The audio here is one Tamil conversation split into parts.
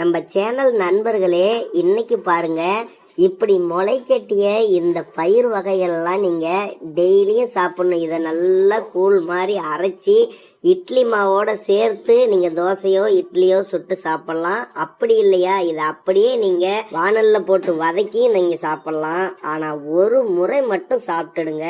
நம்ம சேனல் நண்பர்களே இன்னைக்கு பாருங்க இப்படி முளை கட்டிய இந்த பயிர் வகைகள்லாம் நீங்கள் டெய்லியும் சாப்பிடணும். இதை நல்லா கூழ் மாதிரி அரைச்சி இட்லி மாவோட சேர்த்து நீங்கள் தோசையோ இட்லியோ சுட்டு சாப்பிட்லாம். அப்படி இல்லையா? இதை அப்படியே நீங்கள் வானலில் போட்டு வதக்கி நீங்கள் சாப்பிட்லாம். ஆனால் ஒரு முறை மட்டும் சாப்பிட்டுடுங்க.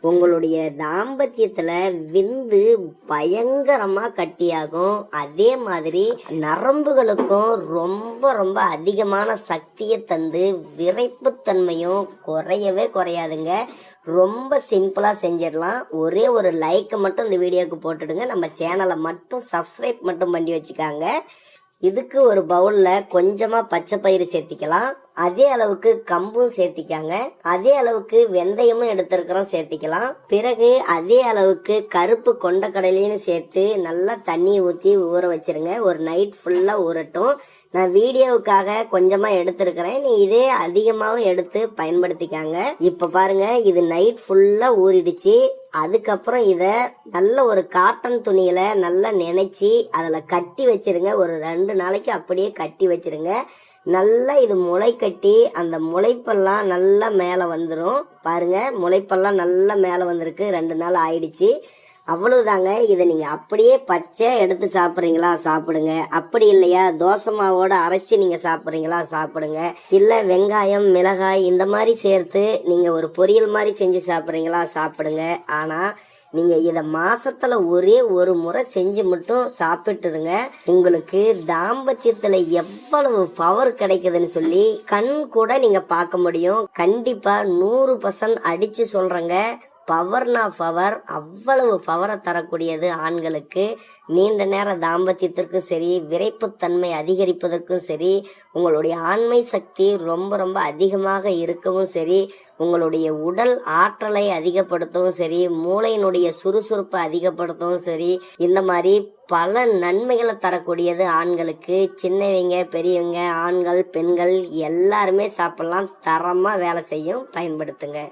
உங்களுடைய தாம்பத்தியத்துல விந்து பயங்கரமா கட்டியாகும். அதே மாதிரி நரம்புகளுக்கும் ரொம்ப ரொம்ப அதிகமான சக்தியை தந்து விரைப்புத்தன்மையும் குறையவே குறையாதுங்க. ரொம்ப சிம்பிளாக செஞ்சிடலாம். ஒரே ஒரு லைக் மட்டும் இந்த வீடியோக்கு போட்டுடுங்க. நம்ம சேனலை மட்டும் சப்ஸ்கிரைப் மட்டும் பண்ணி வச்சுக்காங்க. இதுக்கு ஒரு பவுலில் கொஞ்சமாக பச்சை பயிறு சேர்த்திக்கலாம். அதே அளவுக்கு கம்பும் சேர்த்திக்காங்க. அதே அளவுக்கு வெந்தயமும் எடுத்திருக்கிறோம் சேர்த்திக்கலாம். பிறகு அதே அளவுக்கு கருப்பு கொண்டக்கடலையும் சேர்த்து நல்லா தண்ணி ஊற்றி ஊற வச்சிருங்க. ஒரு நைட் ஃபுல்லாக ஊறட்டும். நான் வீடியோவுக்காக கொஞ்சமா எடுத்திருக்கிறேன். நீ இதே அதிகமாகவும் எடுத்து பயன்படுத்திக்காங்க. இப்போ பாருங்க இது நைட் ஃபுல்லா ஊறிடுச்சு. அதுக்கப்புறம் இதை நல்ல ஒரு காட்டன் துணியில் நல்லா நினைச்சி அதில் கட்டி வச்சிருங்க. ஒரு ரெண்டு நாளைக்கு அப்படியே கட்டி வச்சிருங்க. நல்லா இது முளை கட்டி அந்த முளைப்பெல்லாம் நல்லா மேலே வந்துடும் பாருங்க முளைப்பெல்லாம் நல்லா மேலே வந்திருக்கு. ரெண்டு நாள் ஆயிடுச்சு. அவ்வளவுதாங்க. இதை நீங்கள் அப்படியே பச்சை எடுத்து சாப்பிட்றீங்களா சாப்பிடுங்க. அப்படி இல்லையா தோசை மாவோட அரைச்சி நீங்கள் சாப்பிட்றீங்களா சாப்பிடுங்க. இல்லை வெங்காயம் மிளகாய் இந்த மாதிரி சேர்த்து நீங்கள் ஒரு பொரியல் மாதிரி செஞ்சு சாப்பிட்றீங்களா சாப்பிடுங்க. ஆனால் நீங்கள் இதை மாசத்துல ஒரே ஒரு முறை செஞ்சு மட்டும் சாப்பிட்டுடுங்க. உங்களுக்கு தாம்பத்தியத்தில் எவ்வளவு பவர் கிடைக்குதுன்னு சொல்லி கண் கூட நீங்கள் பார்க்க முடியும். கண்டிப்பாக நூறு பர்சன்ட் அடித்து சொல்கிறேங்க பவர்னா பவர் அவ்வளவு பவரை தரக்கூடியது ஆண்களுக்கு. நீண்ட நேர தாம்பத்தியத்திற்கும் சரி விரைப்புத்தன்மை அதிகரிப்பதற்கும் சரி உங்களுடைய ஆண்மை சக்தி ரொம்ப ரொம்ப அதிகமாக இருக்கவும் சரி உங்களுடைய உடல் ஆற்றலை அதிகப்படுத்தவும் சரி மூளையினுடைய சுறுசுறுப்பை அதிகப்படுத்தவும் சரி இந்த மாதிரி பல நன்மைகளை தரக்கூடியது ஆண்களுக்கு. சின்னவங்க பெரியவங்க ஆண்கள் பெண்கள் எல்லாருமே சாப்பிடலாம் தரமாக வேலை செய்யும் பயன்படுத்துங்க.